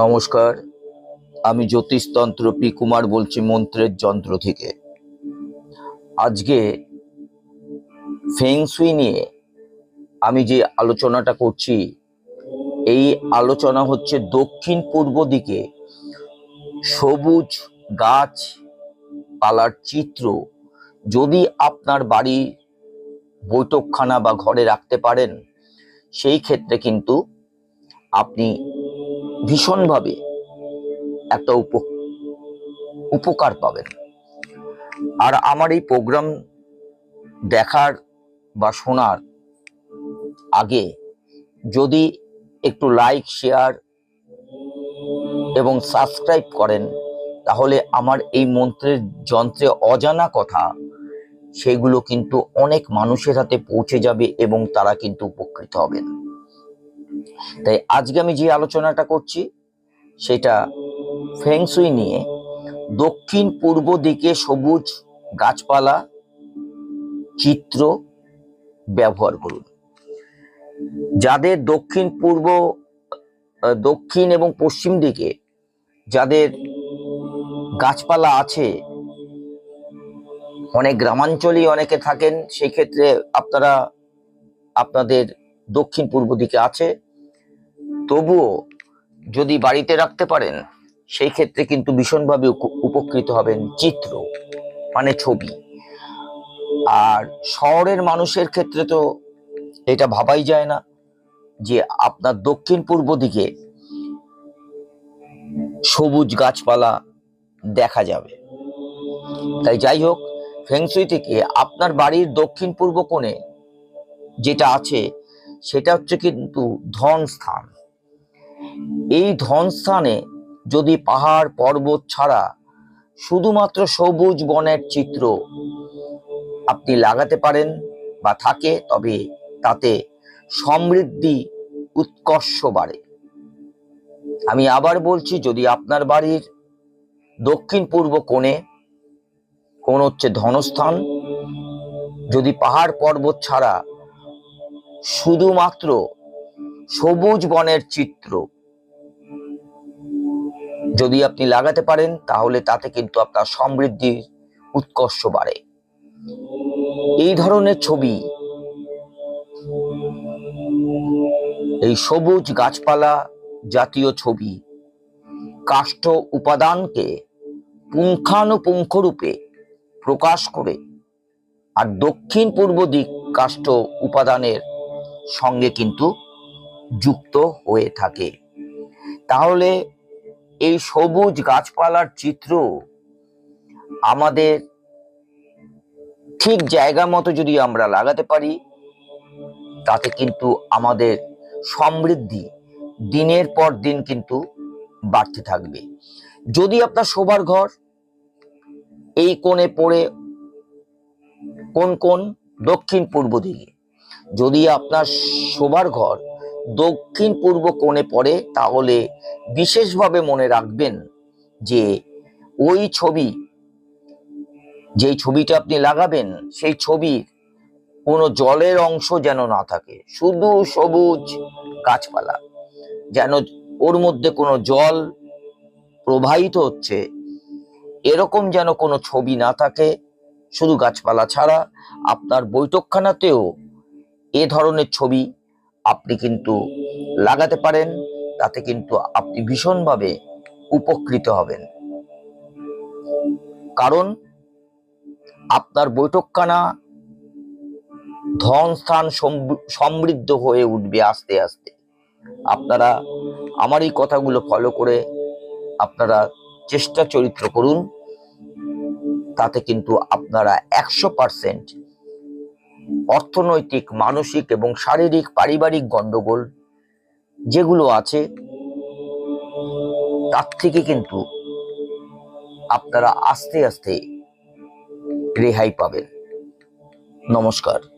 নমস্কার। আমি জ্যোতিষতন্ত্র পি কুমার বলছি মন্ত্রের যন্ত্র থেকে। আজকে ফেংসুই নিয়ে আমি যে আলোচনাটা করছি, এই আলোচনা হচ্ছে দক্ষিণ পূর্ব দিকে সবুজ গাছ পালার চিত্র। যদি আপনার বাড়ি বৈঠকখানা বা ঘরে রাখতে পারেন, সেই ক্ষেত্রে কিন্তু আপনি ভীষণভাবে একটা উপ উপকার পাবেন। আর আমার এই প্রোগ্রাম দেখার বা শোনার আগে যদি একটু লাইক শেয়ার এবং সাবস্ক্রাইব করেন, তাহলে আমার এই মন্ত্রের যন্ত্রে অজানা কথা সেগুলো কিন্তু অনেক মানুষের হাতে পৌঁছে যাবে এবং তারা কিন্তু উপকৃত হবেন। তাই আজকে আমি যে আলোচনাটা করছি, সেটা ফেংসুই নিয়ে দক্ষিণ পূর্ব দিকে সবুজ গাছপালা চিত্র ব্যবহার করুন। যাদের দক্ষিণ পূর্ব দক্ষিণ এবং পশ্চিম দিকে যাদের গাছপালা আছে, অনেক গ্রামাঞ্চলেই অনেকে থাকেন সেই ক্ষেত্রে আপনারা, আপনাদের দক্ষিণ পূর্ব দিকে আছে। তবুও যদি বাড়িতে রাখতে পারেন, সেই ক্ষেত্রে কিন্তু ভীষণভাবে উপ- উপকৃত হবেন চিত্র মানে ছবি। আর শহরের মানুষের ক্ষেত্রে তো এটা ভাবাই যায় না যে আপনার দক্ষিণ পূর্ব দিকে সবুজ গাছপালা দেখা যাবে। তাই যাই হোক ফেংসুই থেকে আপনার বাড়ির দক্ষিণ পূর্ব কোণে যেটা আছে, সেটা হচ্ছে কিন্তু ধন স্থান এই ধনস্থানে যদি পাহাড় পর্বত ছাড়া শুধুমাত্র সবুজ বনের চিত্র আপনি লাগাতে পারেন বা থাকে, তবে তাতে সমৃদ্ধি উৎকর্ষ বাড়ে। আমি আবার বলছি, যদি আপনার বাড়ির দক্ষিণ পূর্ব কোণে কোন হচ্ছে ধনস্থান, যদি পাহাড় পর্বত ছাড়া শুধুমাত্র সবুজ বনের চিত্র যদি আপনি লাগাতে পারেন, তাহলে তাতে কিন্তু আপনার সমৃদ্ধির উৎকর্ষ বাড়ে। এই ধরনের ছবি, এই সবুজ গাছপালা জাতীয় ছবি, কাষ্ঠ উপাদানকে পুঙ্খানুপুঙ্খ রূপে প্রকাশ করে আর দক্ষিণ পূর্ব দিক কাষ্ঠ উপাদানের সঙ্গে কিন্তু যুক্ত হয়ে থাকে। তাহলে এই সবুজ গাছপালার চিত্র আমাদের ঠিক জায়গা মতো যদি আমরা লাগাতে পারি, তাতে কিন্তু আমাদের সমৃদ্ধি দিনের পর দিন কিন্তু বাড়তে থাকবে। যদি আপনার শোবার ঘর এই কোণে পড়ে কোন কোন দক্ষিণ পূর্ব দিকে, যদি আপনার শোবার ঘর দক্ষিণ পূর্ব কোণে পড়ে, তাহলে বিশেষভাবে মনে রাখবেন যে ওই ছবি, যেই ছবিটা আপনি লাগাবেন, সেই ছবির কোনো জলের অংশ যেন না থাকে, শুধু সবুজ গাছপালা, যেন ওর মধ্যে কোনো জল প্রবাহিত হচ্ছে, এরকম যেন কোনো ছবি না থাকে, শুধু গাছপালা ছাড়া। আপনার বৈঠকখানাতেও এ ধরনের ছবি আপনি কিন্তু লাগাতে পারেন, তাতে কিন্তু আপনি ভীষণভাবে উপকৃত হবেন। কারণ আপনার বৈঠকখানা ধন স্থান সমৃ- সমৃদ্ধ হয়ে উঠবে আস্তে আস্তে। আপনারা আমার এই কথাগুলো ফলো করে আপনারা চেষ্টা চরিত্র করুন, তাতে কিন্তু আপনারা একশো পার্সেন্ট অর্থনৈতিক, মানসিক এবং শারীরিক, পারিবারিক গণ্ডগোল যেগুলো আছে, তার থেকে কিন্তু আপনারা আস্তে আস্তে রেহাই পাবেন। নমস্কার।